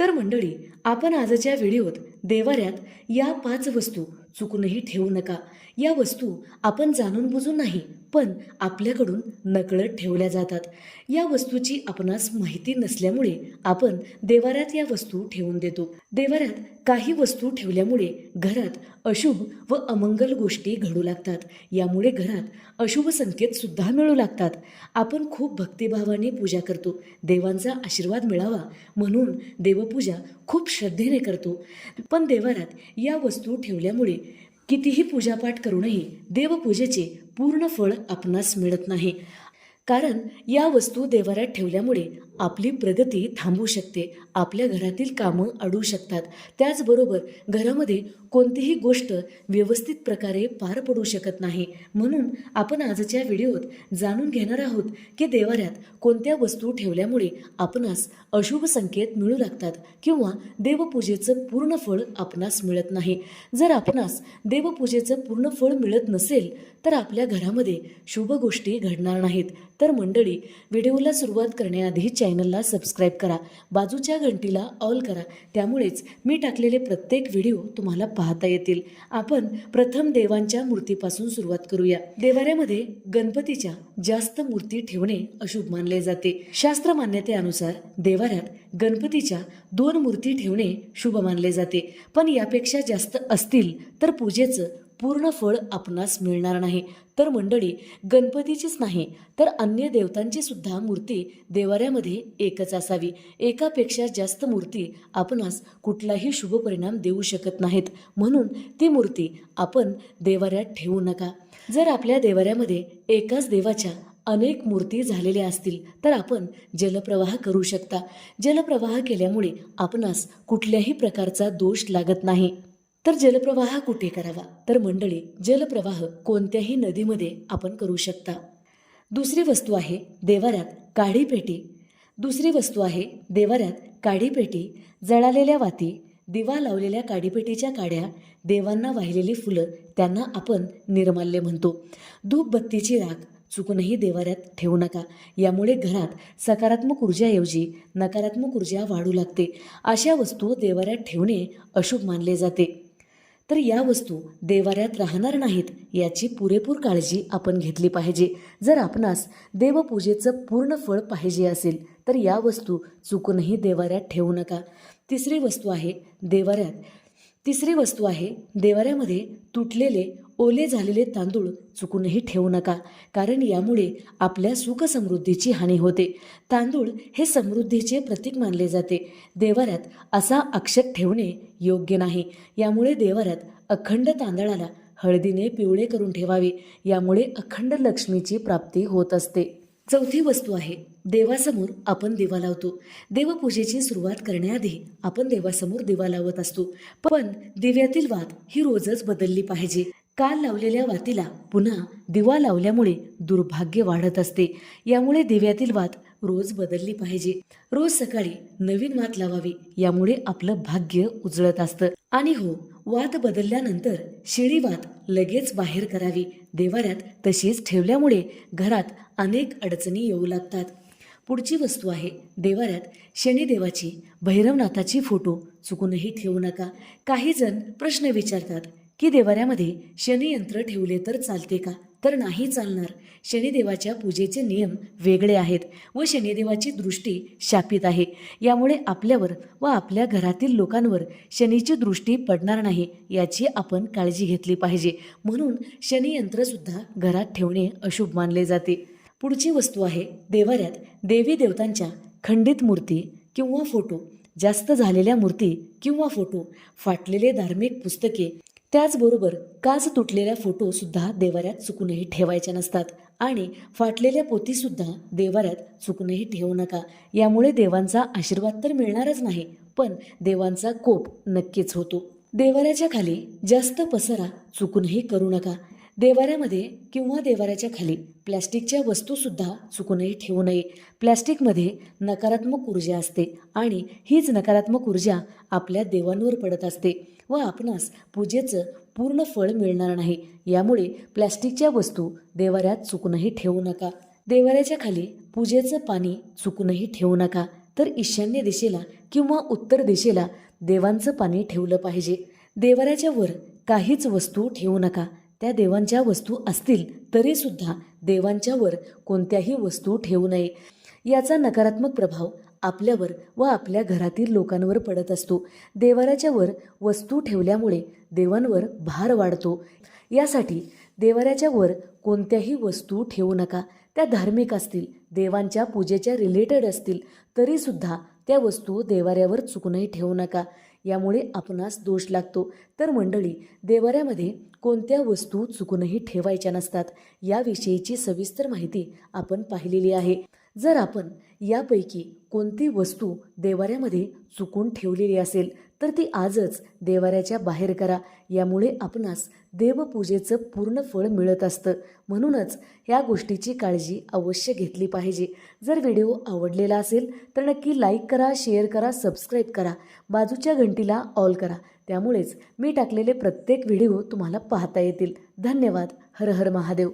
तर मंडळी आपण आजच्या व्हिडिओत देवाऱ्यात या पाच वस्तू चुकूनही ठेवू नका. या वस्तू आपण जाणून बुजून नाही पण आपल्याकडून नकळत ठेवल्या जातात. या वस्तूची आपणास माहिती नसल्यामुळे आपण देवाऱ्यात या वस्तू ठेवून देतो. देवाऱ्यात काही वस्तू ठेवल्यामुळे घरात अशुभ व अमंगल गोष्टी घडू लागतात. यामुळे घरात अशुभ संकेत सुद्धा मिळू लागतात. आपण खूप भक्तिभावाने पूजा करतो. देवांचा आशीर्वाद मिळावा म्हणून देवपूजा खूप श्रद्धेने करतो. पण देवाऱ्यात या वस्तू ठेवल्यामुळे कितीही पूजापाठ करूनही देवपूजेचे पूर्ण फळ आपणास मिळत नाही. कारण या वस्तू देवाऱ्यात ठेवल्यामुळे आपली प्रगती थांबू शकते. आपल्या घरातील कामं अडू शकतात. त्याचबरोबर घरामध्ये कोणतीही गोष्ट व्यवस्थित प्रकारे पार पडू शकत नाही. म्हणून आपण आजच्या व्हिडिओत जाणून घेणार आहोत की देवाऱ्यात कोणत्या वस्तू ठेवल्यामुळे आपणास अशुभ संकेत मिळू लागतात किंवा देवपूजेचं पूर्ण फळ आपणास मिळत नाही. जर आपणास देवपूजेचं पूर्ण फळ मिळत नसेल तर आपल्या घरामध्ये शुभ गोष्टी घडणार नाहीत. तर मंडळी व्हिडिओला सुरुवात करण्याआधी चॅनलला सबस्क्राईब करा बाजूच्या घंटीला ऑल करा त्यामुळेच मी टाकलेले प्रत्येक व्हिडिओ तुम्हाला पाहता येतील. आपण प्रथम देवांच्या मूर्तीपासून सुरुवात करूया. देवाऱ्यामध्ये गणपतीच्या जास्त मूर्ती ठेवणे अशुभ मानले जाते. शास्त्र मान्यतेनुसार देवाऱ्यात गणपतीच्या दोन मूर्ती ठेवणे शुभ मानले जाते. पण यापेक्षा जास्त असतील तर पूजेचं पूर्ण फळ आपणास मिळणार नाही. तर मंडळी गणपतीचीच नाही तर अन्य देवतांची सुद्धा मूर्ती देवाऱ्यामध्ये एकच असावी. एकापेक्षा जास्त मूर्ती आपणास कुठलाही शुभ परिणाम देऊ शकत नाहीत. म्हणून ती मूर्ती आपण देवाऱ्यात ठेवू नका. जर आपल्या देवाऱ्यामध्ये एकाच देवाच्या अनेक मूर्ती झालेल्या असतील तर आपण जलप्रवाह करू शकता. जलप्रवाह केल्यामुळे आपणास कुठल्याही प्रकारचा दोष लागत नाही. तर जलप्रवाह कुठे करावा? तर मंडळी जलप्रवाह कोणत्याही नदीमध्ये आपण करू शकता. दुसरी वस्तू आहे देवाऱ्यात काढी पेटी. दुसरी वस्तू आहे देवाऱ्यात काढी पेटी. जळालेल्या वाती दिवा लावलेल्या काडीपेटीच्या काड्या देवांना वाहिलेली फुलं त्यांना आपण निर्माल्य म्हणतो. धूपबत्तीची राख चुकूनही देवाऱ्यात ठेवू नका. यामुळे घरात सकारात्मक ऊर्जाऐवजी नकारात्मक ऊर्जा वाढू लागते. अशा वस्तू देवाऱ्यात ठेवणे अशुभ मानले जाते. तर या वस्तू देवाऱ्यात राहणार नाहीत याची पुरेपूर काळजी आपण घेतली पाहिजे. जर आपणास देवपूजेचं पूर्ण फळ पाहिजे असेल तर या वस्तू चुकूनही देवाऱ्यात ठेवू नका. तिसरी वस्तू आहे देवाऱ्यात तिसरी वस्तू आहे देवाऱ्यामध्ये तुटलेले ओले झालेले तांदूळ चुकूनही ठेवू नका कारण यामुळे आपल्या सुखसमृद्धीची हानी होते. तांदूळ हे समृद्धीचे प्रतीक मानले जाते. देवाऱ्यात असा अक्षत ठेवणे योग्य नाही. यामुळे देवाऱ्यात अखंड तांदळाला हळदीने पिवळे करून ठेवावे. यामुळे अखंड लक्ष्मीची प्राप्ती होत असते. चौथी वस्तू आहे देवासमोर आपण दिवा लावतो. देवपूजेची सुरुवात करण्याआधी आपण देवासमोर दिवा लावत असतो. पण दिव्यातील वात ही रोजच बदलली पाहिजे. काल लावलेल्या वातीला पुन्हा दिवा लावल्यामुळे दुर्भाग्य वाढत असते. यामुळे दिव्यातील वात रोज बदलली पाहिजे. रोज सकाळी नवीन वात लावावी यामुळे आपलं भाग्य उजळत असतं. आणि हो वात बदलल्यानंतर शिळी वात लगेच बाहेर करावी. देवाऱ्यात तशीच ठेवल्यामुळे घरात अनेक अडचणी येऊ लागतात. पुढची वस्तू आहे देवाऱ्यात शनिदेवाची भैरवनाथाची फोटो चुकूनही ठेवू नका. काही जण प्रश्न विचारतात की देवाऱ्यामध्ये शनियंत्र ठेवले तर चालते का? तर नाही चालणार. शनिदेवाच्या पूजेचे नियम वेगळे आहेत व शनिदेवाची दृष्टी शापित आहे. यामुळे आपल्यावर व आपल्या घरातील लोकांवर शनीची दृष्टी पडणार नाही याची आपण काळजी घेतली पाहिजे. म्हणून शनियंत्रसुद्धा घरात ठेवणे अशुभ मानले जाते. पुढची वस्तू आहे देवाऱ्यात देवी देवतांच्या खंडित मूर्ती किंवा फोटो. जास्त झालेल्या मूर्ती किंवा फोटो. फाटलेले धार्मिक पुस्तके त्याचबरोबर काच तुटलेल्या फोटोसुद्धा देवाऱ्यात चुकूनही ठेवायच्या नसतात. आणि फाटलेल्या पोतीसुद्धा देवाऱ्यात चुकूनही ठेवू नका. यामुळे देवांचा आशीर्वाद तर मिळणारच नाही पण देवांचा कोप नक्कीच होतो. देवाऱ्याच्या खाली जास्त पसरा चुकूनही करू नका. देवाऱ्यामध्ये किंवा देवाऱ्याच्या खाली प्लॅस्टिकच्या वस्तूसुद्धा चुकूनही ठेवू नये. प्लॅस्टिकमध्ये नकारात्मक ऊर्जा असते आणि हीच नकारात्मक ऊर्जा आपल्या देवांवर पडत असते व आपणास पूजेचं पूर्ण फळ मिळणार नाही. यामुळे प्लॅस्टिकच्या वस्तू देवाऱ्यात चुकूनही ठेवू नका. देवाऱ्याच्या खाली पूजेचं पाणी चुकूनही ठेवू नका. तर ईशान्य दिशेला किंवा उत्तर दिशेला देवांचं पाणी ठेवलं पाहिजे. देवाऱ्याच्या वर काहीच वस्तू ठेवू नका. त्या देवांच्या वस्तू असतील तरीसुद्धा देवांच्यावर कोणत्याही वस्तू ठेवू नये. याचा नकारात्मक प्रभाव आपल्यावर व आपल्या घरातील लोकांवर पडत असतो. देवाऱ्याच्यावर वस्तू ठेवल्यामुळे देवांवर भार वाढतो. यासाठी देवाऱ्याच्यावर कोणत्याही वस्तू ठेवू नका. त्या धार्मिक असतील देवांच्या पूजेच्या रिलेटेड असतील तरीसुद्धा त्या वस्तू देवाऱ्यावर चुकूनही ठेवू नका. यामुळे आपणास दोष लागतो. तर मंडळी देवाऱ्यामध्ये कोणत्या वस्तू चुकूनही ठेवायच्या नसतात याविषयीची सविस्तर माहिती आपण पाहिलेली आहे. जर आपण यापैकी कोणती वस्तू देवाऱ्यामध्ये चुकून ठेवलेली असेल तर ती आजच देवाऱ्याच्या बाहेर करा. यामुळे आपणास देवपूजेचं पूर्ण फळ मिळत असतं. म्हणूनच ह्या गोष्टीची काळजी अवश्य घेतली पाहिजे. जर व्हिडिओ आवडलेला असेल तर नक्की लाईक करा शेअर करा सबस्क्राईब करा. बाजूच्या घंटीला ऑल करा. त्यामुळेच मी टाकलेले प्रत्येक व्हिडिओ तुम्हाला पाहता येतील. धन्यवाद. हर हर महादेव.